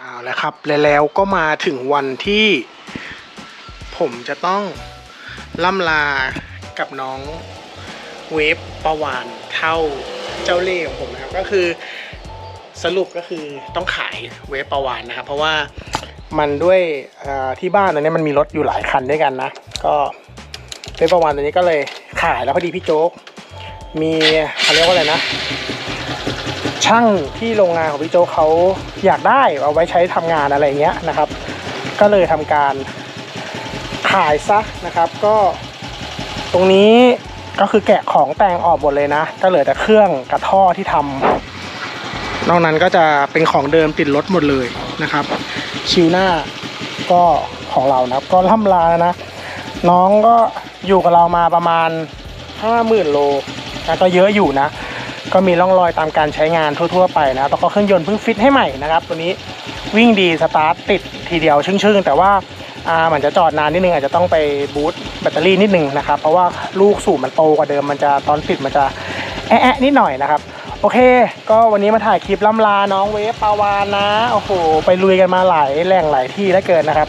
เอาละครับแล,แล้วก็มาถึงวันที่ผมจะต้องล่ำลากับน้องเวฟประวานเท่าเจ้าเล่ห์ของผมนะครับก็คือสรุปก็คือต้องขายเวฟประวานนะครับ เพราะว่ามันด้วยที่บ้านตอนนี้มันมีรถอยู่หลายคันด้วยกันนะ ก็เวฟประวานตัวนี้ก็เลยขายแล้วพอดีพี่โจ๊กมีเขาเรียกว่าอะไรนะ ช่างที่โรงงานของพี่โจเขาอยากได้เอาไว้ใช้ทำงานอะไรเงี้ยนะครับ ก็เลยทำการขายซะนะครับ ก็ตรงนี้ก็คือแกะของแต่งออกหมดเลยนะ ก็เหลือแต่เครื่องกระท่อที่ทำนอกนั้นก็จะเป็นของเดิมติดรถหมดเลยนะครับชิวหน้าก็ของเรานะครับ ก็ล่ำลาแล้วนะ น้องก็อยู่กับเรามาประมาณ50,000โลนะก็เยอะอยู่นะ ก็มีร่องรอยตามการใช้งานทั่ว ๆ ไปนะแล้วก็เครื่องยนต์เพิ่งฟิตให้ใหม่นะครับ ตัวนี้วิ่งดีสตาร์ทติดทีเดียวชึ่งๆ แต่ว่าอ่ามันจะจอดนานนิดนึงอาจจะต้องไปบูตแบตเตอรี่นิดนึงนะครับ เพราะว่าลูกสูบมันโตกว่าเดิมมันจะตอนปิดมันจะแอะๆนิดหน่อยนะครับ โอเค ก็วันนี้มาถ่ายคลิปล่ำลาน้องเวฟปาวานนะ โอ้โห ไปลุยกันมาหลายแหล่งหลายที่แล้วเกินนะครับ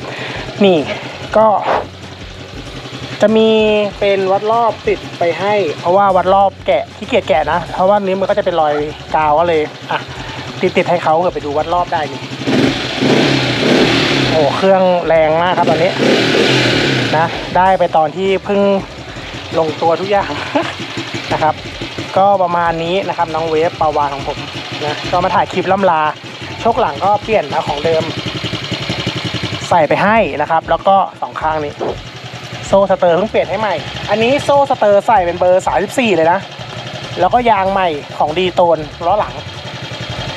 นี่ก็ จะมีเป็นวัดรอบติดไปให้ เพราะว่าวัดรอบแกะขี้เกียจแกะนะ เพราะว่านี้มันก็จะเป็นรอยกาวก็เลยอะติดติดให้เขาเผื่อไปดูวัดรอบได้นี่โอ้เครื่องแรงมากครับตอนนี้นะ ได้ไปตอนที่เพิ่งลงตัวทุกอย่างนะครับ ก็ประมาณนี้นะครับน้องเวฟปาวานของผมนะก็มาถ่ายคลิปล่ำลาโชคหลังก็เปลี่ยนนะของเดิม ใส่ไปให้นะครับ แล้วก็สองข้างนี้ โซ่สเตอร์เพิ่งเปลี่ยนให้ใหม่ อันนี้โซ่สเตอร์ใส่เป็นเบอร์34เลยนะ แล้วก็ยางใหม่ของดีโตนล้อหลัง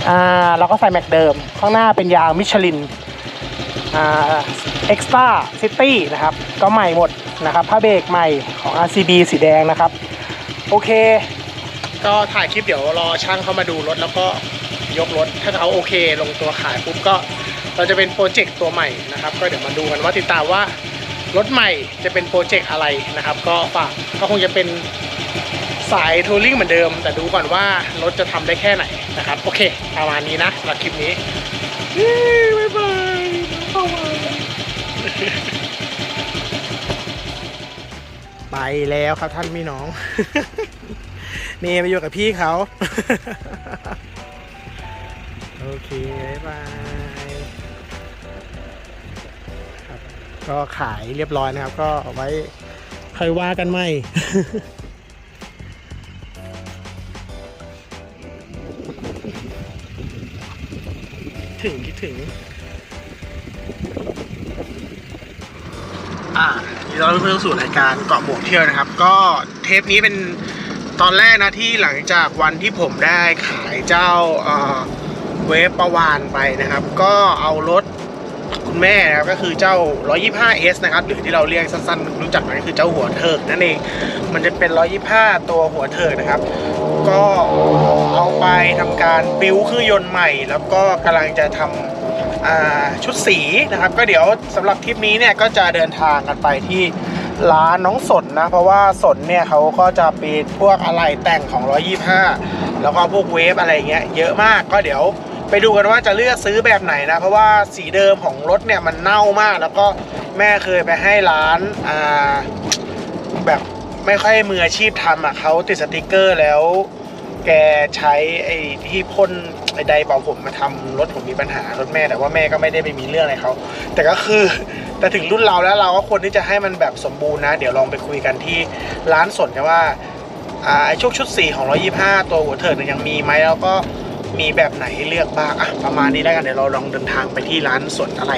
อ่าแล้วก็ใส่แม็กเดิม ข้างหน้าเป็นยางมิชลิน อ่าเอ็กซ์ต้าซิตี้นะครับ ก็ใหม่หมดนะครับผ้าเบรกใหม่ของ RCB สีแดงนะครับ โอเค ก็ถ่ายคลิปเดี๋ยวรอช่างเข้ามาดูรถแล้วก็ยกรถ ถ้าเขาโอเค ลงตัวขายปุ๊บก็เราจะเป็นโปรเจกต์ตัวใหม่นะครับ ก็เดี๋ยวมาดูกันว่าติดตามว่า รถใหม่จะเป็นโปรเจกต์อะไรนะครับ ก็ฝากก็คงจะเป็นสายทัวริงเหมือนเดิม แต่ดูก่อนว่ารถจะทำได้แค่ไหนนะครับ โอเค ประมาณนี้นะสำหรับคลิปนี้เย้บ๊ายบายเข้ามาไปแล้วครับท่านพี่น้อง นี่ไปอยู่กับพี่เขา โอเค บ๊ายบาย ก็ขายเรียบร้อยนะครับ ก็เอาไว้ค่อยว่ากันใหม่ถึงคิดถึง อ่านี่เราเพิ่งสู่รายการเกาะหมวกเที่ยวนะครับ ก็เทปนี้เป็นตอนแรกนะที่หลังจากวันที่ผมได้ขายเจ้าเอ่อเวฟประวานไปนะครับ ก็เอารถ คุณแม่นะครับก็คือเจ้า 125S นะครับหรือที่เราเรียกสั้นๆ รู้จักกันก็คือเจ้าหัวเถิกนั่นเอง มันจะเป็น 125 ตัวหัวเถิกนะครับ ก็เอาไปทำการบิวเครื่องยนต์ใหม่ แล้วก็กำลังจะทำอ่าชุดสีนะครับ ก็เดี๋ยวสำหรับทริปนี้เนี่ยก็จะเดินทางกันไปที่ร้านน้องสนนะ เพราะว่าสนเนี่ยเขาก็จะมีพวกอะไหล่แต่งของ 125 แล้วก็พวกเวฟอะไรเงี้ยเยอะมากก็เดี๋ยว ไปดูกันว่าจะเลือกซื้อแบบไหนนะ เพราะว่าสีเดิมของรถเนี่ยมันเน่ามาก แล้วก็แม่เคยไปให้ร้านอ่าแบบไม่ค่อยมืออาชีพทำอะเขาติดสติกเกอร์แล้ว แกใช้ไอ้ที่พ่นไอ้ไดเป่าผมมาทำรถผมมีปัญหารถแม่แต่ว่าแม่ก็ไม่ได้ไปมีเรื่องอะไรเขาแต่ก็คือแต่ถึงรุ่นเราแล้วเราก็ควรที่จะให้มันแบบสมบูรณ์นะ เดี๋ยวลองไปคุยกันที่ร้านสนกันว่าไอชุดชุดสีของ125 ตัวหัวเถิดเนี่ยยังมีไหมแล้วก็ มีแบบไหนให้เลือกบ้างอะประมาณนี้แล้วกันเดี๋ยวเราลองเดินทางไปที่ร้านสวนอะไร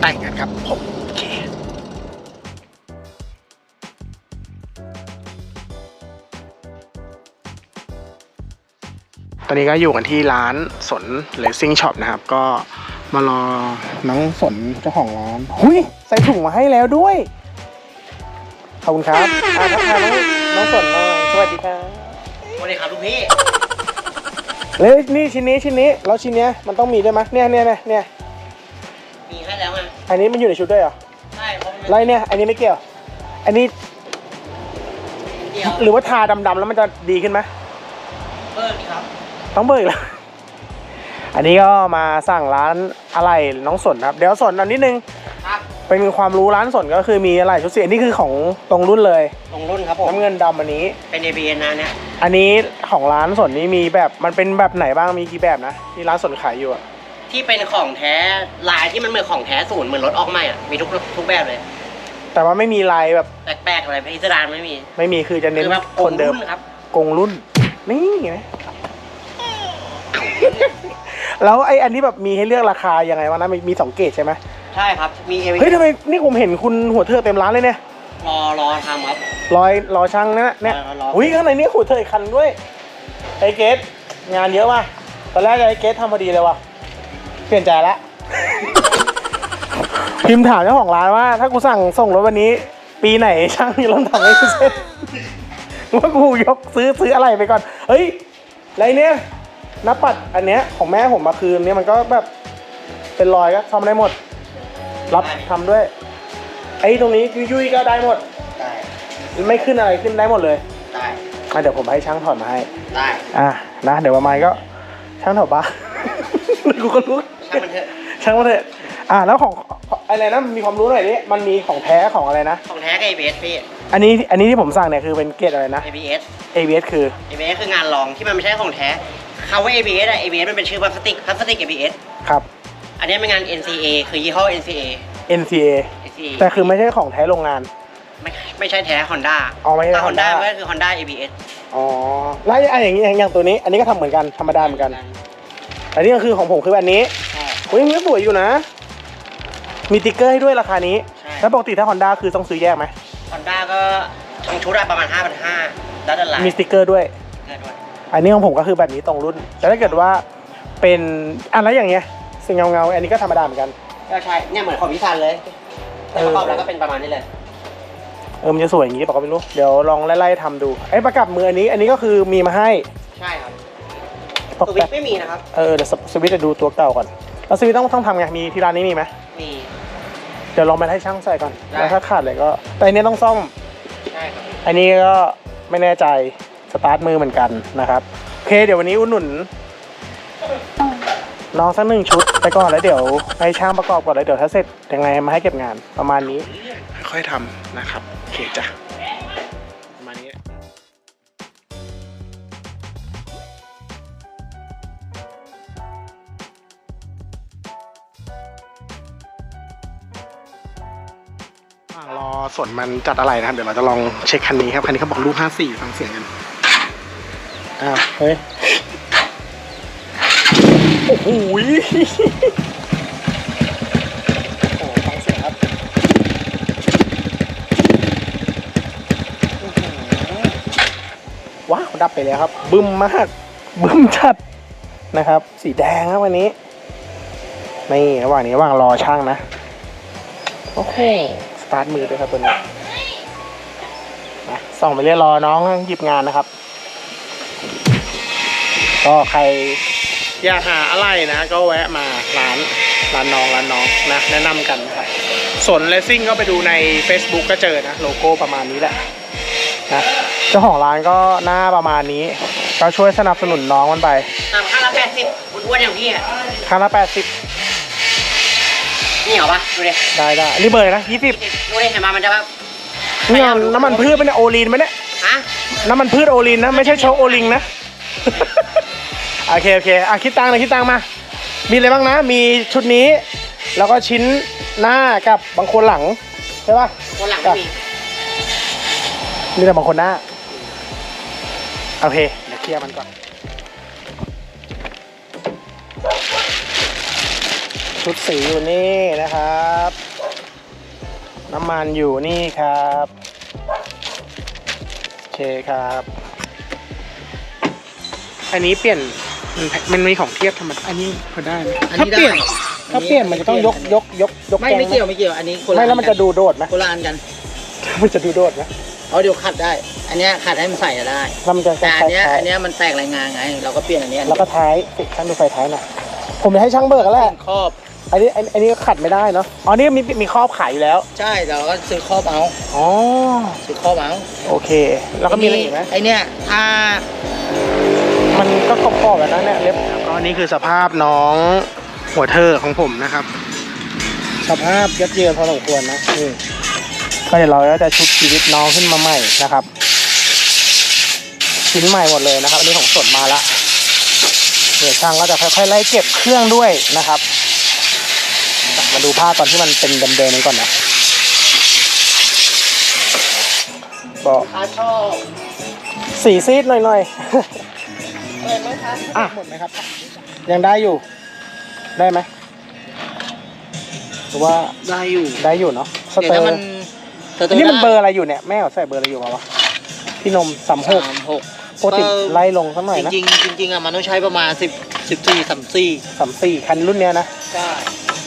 แต่งกันครับผมโอเคตอนนี้ก็อยู่กันที่ร้านสนเลสซิ่งช็อปนะครับ ก็มารอน้องสนเจ้าของร้านหุยใส่ถุงมาให้แล้วด้วย ขอบคุณครับอ่าทักทายน้องน้องสนหน่อยสวัสดีครับ สวัสดีครับลุงพี่ เลยนี่ชิ้นนี้ชิ้นนี้แล้วชิ้นเนี้ยมันต้องมีด้วยไหมยเนี่ยเนี่ยเนี่ยเนี่ยมีให้แล้วไงอันนี้มันอยู่ในชุดด้วยเหรอใช่เพราะมันไรเนี่ยอันนี้ไม่เกี่ยว อันนี้เดียวหรือว่าทาดำๆแล้วมันจะดีขึ้นไหมเบิร์ดครับต้องเบิกแล้ว อันนี้ก็มาสั่งร้านอะไรน้องสนครับ เดี๋ยวสนอันนิดนึงครับ เป็นความรู้ร้านสนก็คือมีอะไรชุดสีอันนี้คือของตรงรุ่นเลยตรงรุ่นครับผมน้ำเงินดำอันนี้ เป็น ABN นะเนี่ย อันนี้ของร้านสนนี้มีแบบมันเป็นแบบไหนบ้างมีกี่แบบนะที่ร้านสนขายอยู่อะที่เป็นของแท้ลายที่มันเหมือนของแท้ศูนย์เหมือนรถออกใหม่อะมีทุกทุกแบบเลย แต่ว่าไม่มีลายแบบแปลกๆอะไรพิสดารไม่มี ไม่มีคือจะเน้นคือแบบคนเดิมรุ่ครับ กงรุ่น นี่ไงแล้วไอ้อันที่แบบมีให้เลือกราคายังไงวะนะมีมีสองเกรดใช่ไหม ใช่ครับ มีเฮ้ย ABN ทำไมนี่ผมเห็นคุณหัวเธอเต็มร้านเลยเนี่ยรอรอทำครับ รอยรอช่างนะเนี่ยรอรอ อุ้ยข้างในนี่หัวเธออีกคันด้วยไอ้เกตงานเยอะว่ะตอนแรกไอ้เกตทำพอดีเลยว่ะเปลี่ยนใจละ พิมพ์ถามเจ้าของร้านว่า ถ้ากูสั่งส่งรถวันนี้ ปีไหนช่างมีรถทำให้กูเสร็จว่ากูยกซื้อซื้ออะไรไปก่อน เฮ้ยอะไรเนี่ยนับปัดอันเนี้ยของแม่ผมมาคืนเนี่ยมันก็แบบเป็นรอยก็ทำได้หมด รับทำด้วย ไอ้ตรงนี้ยุยๆก็ได้หมด ได้ไม่ขึ้นอะไรขึ้นได้หมดเลยได้อะเดี๋ยวผมให้ช่างถอดมาให้ ได้อะนะเดี๋ยวประมาณก็ช่างถอดบ้ากูก็รู้ช่างมันเถอะช่างมาเถอะอะแล้วของอะไรนะมีความรู้หน่อยดิมันมีของแท้ของอะไรนะ ของแท้กับ ABS พี่ อันนี้อันนี้ที่ผมสั่งเนี่ยคือเป็นเกรดอะไรนะ ABS ABS คือ ABS คืองานรองที่มันไม่ใช่ของแท้คำว่า ABS อะ ABS มันเป็นชื่อพลาสติกพลาสติก ABS ครับ อันนี้เป็นงาน NCA คือยี่ห้อ NCA NCA NCA แต่คือไม่ใช่ของแท้โรงงาน ไม่ไม่ใช่แท้ Honda อ๋อไม่ใช่ถ้า Honda Honda ก็คือ Honda ABS อ๋อแล้วอย่างอย่างอย่างอย่างตัวนี้ อันนี้ก็ทำเหมือนกันธรรมดาเหมือนกันอันนี้ก็คือของผมคืออันนี้ใช่ เฮ้ยมันก็สวยอยู่นะ มีติ๊กเกอร์ให้ด้วยราคานี้ ใช่ แล้วปกติถ้า Honda คือต้องซื้อแยกไหม Honda ก็ทั้งชุดอะประมาณ 5,500แล้วแต่ลายมีสติ๊กเกอร์ด้วยเกิดด้วยอันนี้ของผมก็คือแบบนี้ตรงรุ่น แต่ถ้าเกิดว่าเป็นอันแล้วอย่างเงี้ย สิ่งเงาเงาๆอันนี้ก็ธรรมดาเหมือนกัน ก็ใช่เนี่ยเหมือนของพิซันเลย แต่ประกอบแล้วก็เป็นประมาณนี้เลย เออมันจะสวยอย่างงี้บอกก็ไม่รู้ เดี๋ยวลองไล่ๆทำดูไอ้ประกับมืออันนี้อันนี้ก็คือมีมาให้ใช่ครับปกสวิตแต่ช์ไม่มีนะครับ เออเดี๋ยวสสวิตช์จะดูตัวเก่าก่อน แล้วสวิตช์ต้องต้องทำไงมีที่ร้านนี้มีไหมมี เดี๋ยวลองไปให้ช่างใส่ก่อนได้ แล้วถ้าขาดเลยก็ แต่อันนี้ต้องซ่อม ใช่ครับ อันนี้ก็ไม่แน่ใจสตาร์ทมือเหมือนกันนะครับโอเคเดี๋ยววันนี้อุดหนุน น้องสักหนึ่งชุดไปก่อนแล้วเดี๋ยวให้ช่างประกอบก่อนแล้วเดี๋ยวถ้าเสร็จยังไงมาให้เก็บงานประมาณนี้ ค่อยทำนะครับโอเคจ้ะประมาณนี้ระหว่างรอส่วนมันจัดอะไรนะครับ เดี๋ยวเราจะลองเช็คคันนี้ครับ คันนี้เขาบอกรูป54ฟังเสียงกัน อ้าว เฮ้ย หยโอ้ฟังเสียงครับอื้อหือว้าวดับไปแล้วครับ บึ้มมาก บึ้มชัดนะครับ สีแดงครับวันนี้ นี่ระหว่างนี้ระหว่างรอช่างนะ โอ้โหสตาร์ทมือด้วยครับตัวนี้นะส่องไปเรื่อยรอน้องหยิบงานนะครับ ก็ใคร อยากหาอะไรนะก็แวะมาร้านร้านน้องร้านน้องนะแนะนำกันนะครับสนเลสซิ่งก็ไปดูใน Facebook ก็เจอนะ โลโก้ประมาณนี้แหละนะเจ้าของร้านก็หน้าประมาณนี้ ก็ช่วยสนับสนุนน้องมันไปตามค่าละแปดสิบอ้วนๆอย่างพี่อะครั้งละแปดสิบนี่เหรอปะดูดิได้ได้อันนี้เบอร์อะไรนะยี่สิบดูดิเห็นมามันจะแบบนี่เอาน้ำมันพืชเป็นยโอลีนไหมเนี่ยฮะน้ำมันพืชโอลินนะ ไม่ใช่โชว์โอลิงนะ โอเคโอเคอะคิดตังค์เลยคิดตังค์มา มีอะไรบ้างนะ มีชุดนี้ แล้วก็ชิ้นหน้ากับบางคนหลังใช่ป่ะคนหลังไม่มีมีแต่บางคนหน้าโอเคเดี๋ยวเคลียร์มันก่อน ชุดสีอยู่นี่นะครับ น้ำมันอยู่นี่ครับโอเคครับ อันนี้เปลี่ยน มันมันมีของเทียบธรรมดาอันนี้พอได้ไหมอันถ้านี้เปลี่ยนได้ถ้าเปลี่ยนมันจะต้องยกยกยกยกไม่แกงไม่เกี่ยวไม่เกี่ยวอันนี้คนละไม่แล้วมันจะอักัดูโดดไหมคนละอันกันมันจะดูโดดไหมเอาเดี๋ยวขัดได้ อันเนี้ยขัดให้มันใส่อะได้แล้วมันจะแต่อันเนี้ยท้ายๆอันเนี้ยมันแตกรายงานไง เราก็เปลี่ยนอันเนี้ยแล้วก็ท้ายติดช่างดูไฟท้ายหน่อยผมจะให้ช่างเบิกกันแหละครอบอันนี้อันอันนี้ก็ขัดไม่ได้เนาะอ๋อนี่มีมีครอบขายอยู่แล้วใช่แต่เราก็ซื้อครอบเอาอ๋อซื้อครอบเอา โอเค แล้วก็มีอะไรอีกไหมไอเนี้ยถ้า มันก็กรอบๆแบบนั้นเนี่ยเล็บแล้วก็อันนี้คือสภาพน้องหัวเธอของผมนะครับ สภาพยัดเยียดพอสมควรนะนี่ก็เดี๋ยวเราก็จะชุบชีวิตน้องขึ้นมาใหม่นะครับ ชิ้นใหม่หมดเลยนะครับ อันนี้ของสดมาละเดี๋ยวช่างก็จะค่อยๆไล่เก็บเครื่องด้วยนะครับ มาดูภาพตอนที่มันเป็นเดิมๆกันก่อนนะบอกถ้าชอบสีซีดหน่อยๆ อะไรไหมคะอะ หมดไหมครับ ยังได้อยู่ ได้ไหมหรือว่าได้อยู่ ได้อยู่เนาะสเดี๋ยวเตอถ้าร์มันสเตอร์นี่มันได้เบอร์อะไรอยู่เนี่ยแม่เอาใส่เบอร์อะไรอยู่มาวะพี่นมสามหกสามหกโปรติไล่ลงสักหน่อยนะจริงๆจริงๆอะมันต้องใช้ประมาณสิบสิบสี่สามสี่สามสี่คันรุ่นเนี้ยนะ ใช่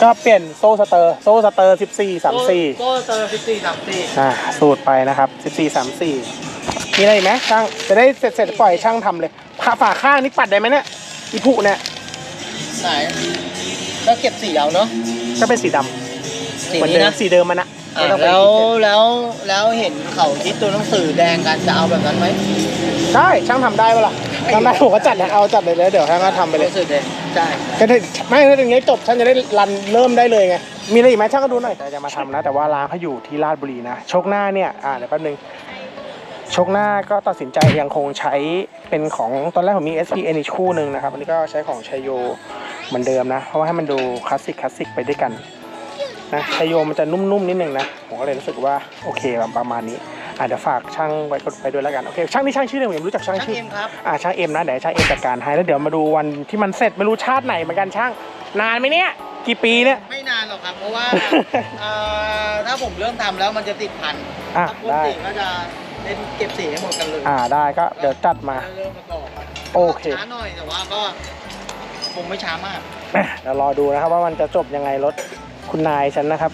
ก็เปลี่ยนโซ่สเตอร์โซ่สเตอร์สิบสี่สามสี่ก็เตอร์สิบสี่สามสี่อ่าสูตรไปนะครับสิบสี่สามสี่มีอะไรอีกไหมช่างจะได้เสร็จเสร็จปล่อยช่างทำเลย ฝาฝาข้างนี่ปัดได้ไหมเนี่ยอีผุเนี่ยไหนก็เก็บสีเอาเนาะก็เป็นสีดำสีเหมือนนี้เดิมนะสีเดิมมันนะอะไม่ต้องไปแล้วคิดเองแล้วแล้วเห็นเขาที่ตัวหนังสือแดงกันจะเอาแบบนั้นไหมได้ช่างทำได้ปะล่ะทำได้ผมก็จัดนะเอาจัดเลยเลยเดี๋ยวช่างก็ทำไปตัวเลหยนังสือแดงใช่ก็ได้ไม่ถ้าอย่างเงี้ยจบช่างจะได้รันเริ่มได้เลยไง มีอะไรอีกไหมช่างก็ดูหน่อยแต่จะมาทำนะ แต่ว่าร้านเขาอยู่ที่ราชบุรีนะ โชคหน้าเนี่ย อ่าเดี๋ยวแป๊บนึงโชคหน้าก็ตัดสินใจยังคงใช้เป็นของตอนแรกผมมี SPN อีกคู่หนึ่งนะครับ อันนี้ก็ใช้ของชัยโยเหมือนเดิมนะ เพราะว่าให้มันดูคลาสสิกคลาสสิกไปด้วยกันนะชัยโยมันจะนุ่มๆนิดนึงนะ ผมก็เลยรู้สึกว่าโอเคประมาณนี้อาจจะเดี๋ยวฝากช่างไว้ไปด้วยแล้วกันโอเคช่างนี่ช่างชื่ออะไรผมยังไม่รู้จักช่างช่างชื่อเอ็มครับอ่าช่างเอ็มนะเดี๋ยวให้ช่างเอ็มจัดการให้แล้วเดี๋ยวมาดูวันที่มันเสร็จไม่รู้ชาติไหนเหมือนกันช่าง นานไหมเนี่ยกี่ปีเนี่ยไม่นานหรอกครับเพราะว่าเอ่อถ้าผมเริ่มทำแล้วมันจะติดพันอะถ้าปกได้ติก็จะ เล่นเก็บสีให้หมดกันเลยอ่าได้ก็เดี๋ยวจัดมา เริ่มประกอบโอเค ช้าหน่อยแต่ว่าก็คงไม่ช้ามากเดี๋ยวรอดูนะครับว่ามันจะจบยังไงรถคุณนายฉันนะครับ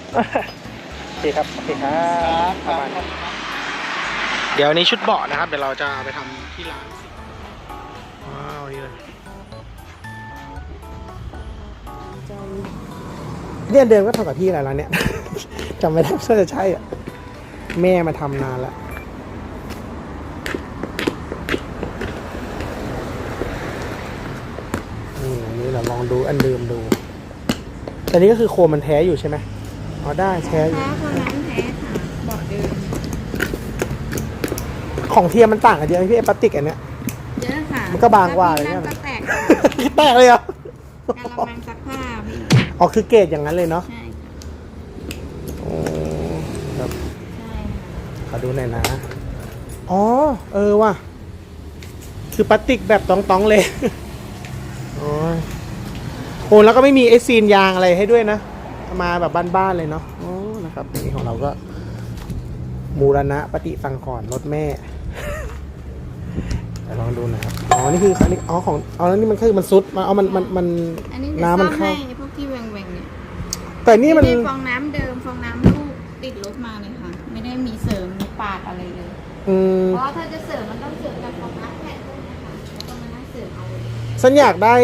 โอเคครับโอเคครับประมาณนี้เดี๋ยวอันนี้ชุดเบาะนะครับ เดี๋ยวเราจะไปทำที่ร้านสิว้าวนี่เลยเนี่ยเดิมก็ทำกับพี่อะไรร้านเนี้ย จำไม่ได้ว่าจะใช่อะแม่มาทำนานแล้ว นี่อันนี้เราลอง ดูอันเดิมดู แต่นี้ก็คือโคมมันแท้อยู่ใช่ไหมอ๋อได้แท้อยู่แท้คนนั้นแท้ค่ะเบาะเดิมของเทียมมันต่างกันเยอะไหมพี่ไอ้พลาสติกอันเนี้ย เยอะค่ะมันก็บางกว่าอะไรเงี้เงี้ยก็แตกแตกเลยเหรอการละมังซักผ้าพี่อ๋อคือเกรดอย่างนั้นเลยเนาะใช่ค่ะโอ้แบบใช่ขอดูหน่อยนะ อ๋อ เออว่ะ คือพลาสติกแบบตองๆเลยอ๋อ โอ้แล้วก็ไม่มีไอซีนยางอะไรให้ด้วยนะ มาแบบบ้านๆเลยเนาะอ๋อนะครับนี่ของเราก็มูรณะปฏิสังขรณ์รถแม่เดี๋ยวลองดูนะครับอ๋อนี่คืออันนี้อ๋อของอ๋อแล้วนี่มันคือมันซุดมาเอามันมันมันอันนี้จะน้ำซ่มัอนมเข้าให้ไอ้พวกที่แหว่งๆเนี่ยแต่นี่มันไได้ฟองน้ำเดิมฟองน้ำลูกติดรถมาเลยค่ะ ไม่ได้มีเสริมมีปาดอะไรเลย อืม เพราะว่าถ้าจะเสริมมันต้องเสริมกับฟองน้ำแผ่นพวกเนี้ยค่ะแล้วก็มานั่งเสริมเอาฉันอยากได้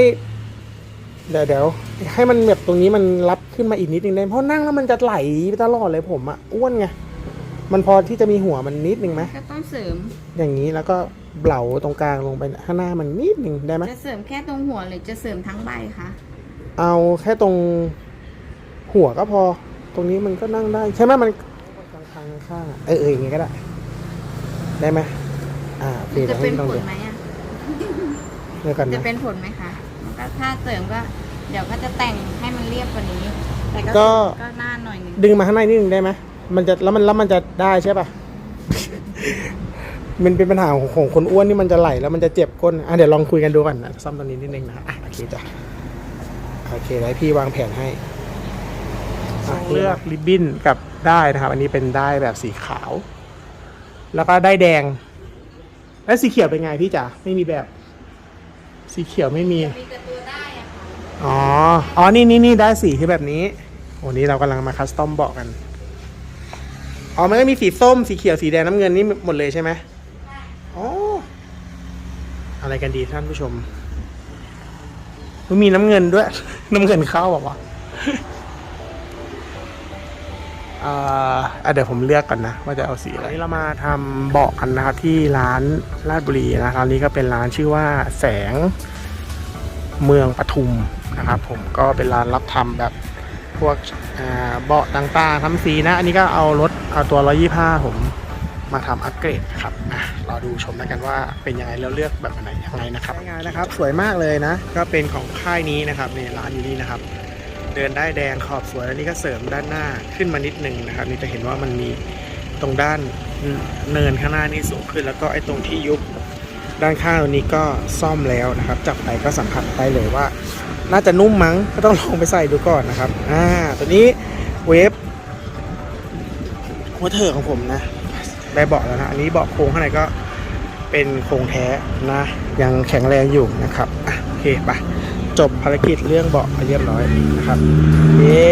เดี๋ยวเดี๋ยวให้มันแบบตรงนี้มันรับขึ้นมาอีกนิดนึงได้เพราะนั่งแล้วมันจะไหลไปตลอดเลยผมอะอ้วนไงมันพอที่จะมีหัวมันนิดนึงไหมก็ต้องเสริม อย่างนี้แล้วก็เหลาตรงกลางลงไปข้างหน้ามันนิดนึงได้ไหมจะเสริมแค่ตรงหัวหรือจะเสริมทั้งใบคะเอาแค่ตรงหัวก็พอ ตรงนี้มันก็นั่งได้ ใช่ไหมมันข้างข้างข้างๆอะเออเอออย่างงี้ก็ได้ ได้ไหมอ่าโอเคจะเดี๋ยวให้เป็นลองผลดูไหมอะเดี๋ยวก่อนจะนะเป็นผลไหมคะมันก็ ถ้าเสริมก็เดี๋ยวก็จะแต่งให้มันเรียบกว่านี้ แต่ก็ก็ ก็หน้าหน่อยหนึ่งดึงมาข้างในนิดนึงได้ไหมมันจะแล้วมันแล้วมันจะได้ใช่ป่ะ มันเป็นปัญหาของของคนอ้วนนี่มันจะไหลแล้วมันจะเจ็บก้นอะเดี๋ยวลองคุยกันดูก่อนนะซ่อมตรงนี้นิดนึงนะอะโอเคจ้ะโอเคแล้วพี่วางแผนให้อะเลือกริบบิ้นกับได้นะครับ อันนี้เป็นได้แบบสีขาว แล้วก็ได้แดง แล้วสีเขียวเป็นไงพี่จ๋าไม่มีแบบ สีเขียวไม่มี มีแต่ตัวได้ อ๋อ อ๋อ นี่นี่นี่ได้สีคือแบบนี้ วันนี้เรากำลังมาคัสตอมเบาะกัน อ๋อ มันก็มีสีส้ม สีเขียว สีแดง น้ำเงินนี่หมดเลยใช่ไหมอ๋ออะไรกันดีท่านผู้ชมมันมีน้ำเงินด้วย น้ำเงินเข้าบอกว่าเอ่ออะเดี๋ยวผมเลือกก่อนนะว่าจะเอาสีอะไรนี้เรามาทำเบาะกันนะครับที่ร้านลาดบุรีนะครับนี้ก็เป็นร้านชื่อว่าแสงเมืองปทุม นะครับ ผมก็เป็นร้านรับทำแบบพวกเบาะต่างๆทำสีนะ อันนี้ก็เอารถเอาตัว 125 ผมมาทำอัปเกรดครับอะรอดูชมแล้วกันว่าเป็นยังไงแล้วเลือกแบบไหนยังไงนะครับยังไงนะครับ สวยมากเลยนะ ก็เป็นของค่ายนี้นะครับนี่ร้านอยู่นี่นะครับ เดินได้แดงขอบสวยแล้วนี่ก็เสริมด้านหน้าขึ้นมานิดนึงนะครับ นี่จะเห็นว่ามันมีตรงด้านเนินข้างหน้านี่สูงขึ้น แล้วก็ไอ้ตรงที่ยุบด้านข้างตรงนี้ก็ซ่อมแล้วนะครับ จับไปก็สัมผัสได้เลยว่า น่าจะนุ่มมั้ง ก็ต้องลองไปใส่ดูก่อนนะครับ อ่า ตัวนี้เวฟหัวเถอของผมนะได้เบาะแล้วนะ อันนี้เบาะโครงข้างในก็เป็นโครงแท้นะ ยังแข็งแรงอยู่นะครับอะโอเคไปจบภารกิจเรื่องเบาะไปเรียบร้อยนะครับเย้